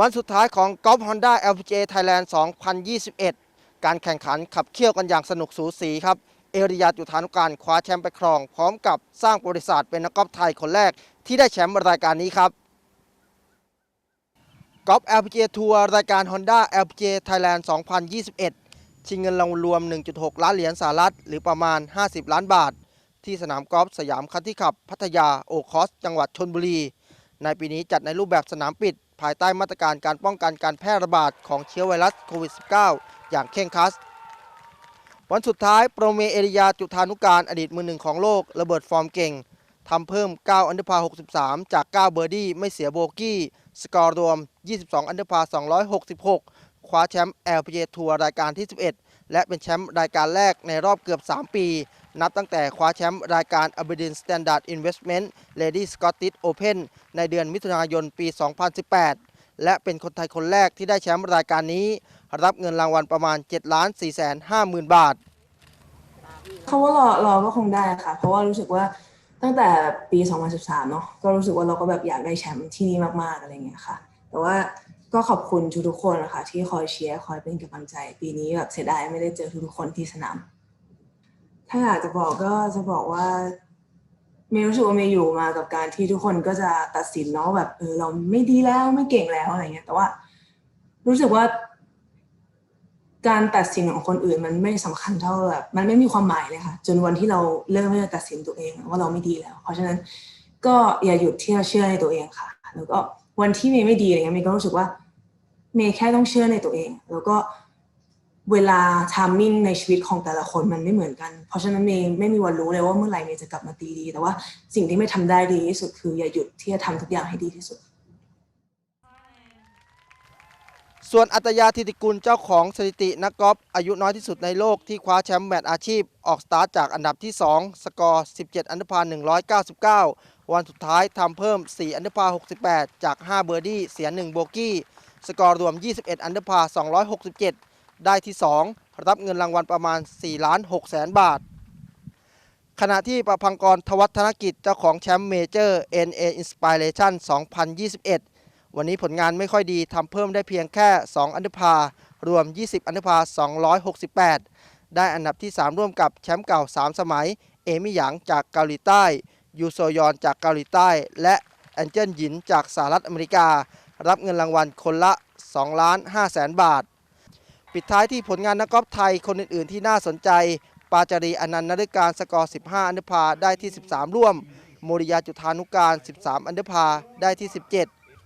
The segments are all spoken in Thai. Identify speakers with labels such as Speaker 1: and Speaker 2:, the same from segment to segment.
Speaker 1: วันสุดท้ายของกอล์ฟฮอนด้า LPGA Thailand 2021 การแข่งขันขับเคี่ยวกันอย่างสนุกสูสีครับ เอริยาจุธานุการคว้าแชมป์ไปครอง พร้อมกับสร้างประวัติศาสตร์เป็นนักกอล์ฟไทยคนแรกที่ได้แชมป์รายการนี้ครับกอล์ฟ LPGA ทัวร์รายการ Honda LPGA Thailand 2021 ชิงเงินรางวัลรวม 1.6 ล้านเหรียญสหรัฐ หรือประมาณ 50 ล้านบาท ที่สนามกอล์ฟสยามคันที่ขับ พัทยาโอคอส จังหวัดชนบุรี ในปีนี้จัดในรูปแบบสนามปิด ภายใต้มาตรการการป้องกันการแพร่ระบาดของเชื้อไวรัสโควิด -19 อย่างเคร่งครัดวันสุดท้ายโปรเมเอริยาจุธานุการอดีตมือหนึ่งของโลกระเบิดฟอร์มเก่งทำเพิ่ม 9 อันเดอร์พา 63 จาก 9 เบอร์ดี้ไม่เสียโบกี้ สกอร์รวม 22 อันเดอร์พา 266 คว้าแชมป์ LPGA ทัวร์รายการที่ 11 และเป็นแชมป์รายการแรกในรอบเกือบ 3 ปี นับตั้งแต่คว้าแชมป์รายการ Aberdeen Standard Investment Lady Scottish Open ในเดือนมิถุนายนปี 2018 และเป็นคนไทยคนแรกที่ได้แชมป์รายการนี้ รับเงินรางวัลประมาณ7 4 5 0 0 0 0บาท
Speaker 2: เขาว่ารอรอก็คงได้ค่ะ เพราะว่ารู้สึกว่าตั้งแต่ปี 2013 เนาะก็รู้สึกว่าเราก็แบบอยากได้แชมป์ที่นี่มากๆอะไรเงี้ยค่ะ แต่ว่าก็ขอบคุณทุกๆคนนะคะที่คอยเชียร์คอยเป็นกำลังใจ ปีนี้แบบเสียดายไม่ได้เจอทุกๆคนที่สนาม ถ้าอยากจะบอกก็จะบอกว่าเมย์รู้สึกว่าเมย์อยู่มากับการที่ทุกคนก็จะตัดสินเนาะแบบเออเราไม่ดีแล้วไม่เก่งแล้วอะไรเงี้ย แต่ว่า รู้สึกว่าการตัดสินของคนอื่นมันไม่สำคัญเท่าแบบมันไม่มีความหมายเลยค่ะ จนวันที่เราเริ่มที่จะตัดสินตัวเองว่าเราไม่ดีแล้ว เพราะฉะนั้นก็อย่าหยุดที่จะเชื่อในตัวเองค่ะ แล้วก็วันที่เมย์ไม่ดีอะไรเงี้ยเมย์ก็รู้สึกว่าเมย์แค่ต้องเชื่อในตัวเอง แล้วก็ เวลาทามมิ่งในชีวิตของแต่ละคนมันไม่เหมือนกัน เพราะฉะนั้นเมย์ไม่มีวันรู้เลยว่าเมื่อไหร่เมย์จะกลับมาตีดี แต่ว่าสิ่งที่ไม่ทำได้ดีที่สุดคืออย่าหยุดที่จะทำทุกอย่างให้ดีที่สุด
Speaker 1: ส่วนอัตยาธิติกุลเจ้าของสถิตินักกอล์ฟอายุน้อยที่สุดในโลกที่คว้าแชมป์แมตช์อาชีพ ออกสตาร์ทจากอันดับที่ 2 สกอร์ 17 อันดับพา199 วันสุดท้ายทำเพิ่ม 4 อันดับพา68 จาก 5 เบอร์ดี้เสีย1โบกี้ สกอร์รวม 21 อันดับพา267 ได้ที่ 2 รับเงินรางวัลประมาณ4ล้าน6แสนบาท ขณะที่ประพังกรทวัฒนกิจเจ้าของแชมป์เมเจอร์ NA Inspiration 2021 วันนี้ผลงานไม่ค่อยดีทำเพิ่มได้เพียงแค่ 2 อันดับพารวม 20 อันดับพา268 ได้อันดับที่ 3 ร่วมกับแชมป์เก่า 3 สมัย เอมิหยางจากเกาหลีใต้ ยูโซยอนจากเกาหลีใต้ และแอนเจิลหยินจากสหรัฐอเมริกา รับเงินรางวัลคนละ2ล้าน5แสนบาท ปิดท้ายที่ผลงานนักกอล์ฟไทยคนอื่นๆ ที่น่าสนใจ ปาจารีอนันต์นฤการสกอร์ 15 อันดับพาได้ที่ 13 ร่วมโมริยาจุธานุการ 13 อันดับพาได้ที่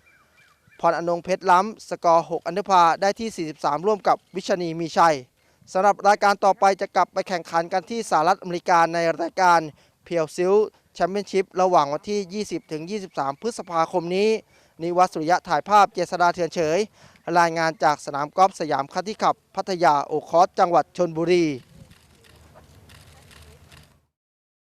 Speaker 1: 17 พรอนงเพชรล้ำ สกอร์ 6 อันดับพาได้ที่ 43 ร่วมกับวิชนีมีชัยสำหรับรายการต่อไปจะกลับไปแข่งขันกันที่สหรัฐอเมริกาในรายการเพียวซิลแชมเปี้ยนชิพระหว่างวันที่ 20-23 พฤษภาคมนี้ นิวัตสุริยะถ่ายภาพเจษดาเถื่อนเฉย รายงานจากสนามกอล์ฟสยามคันที่ขับ พัทยาโอคอสจังหวัดชนบุรี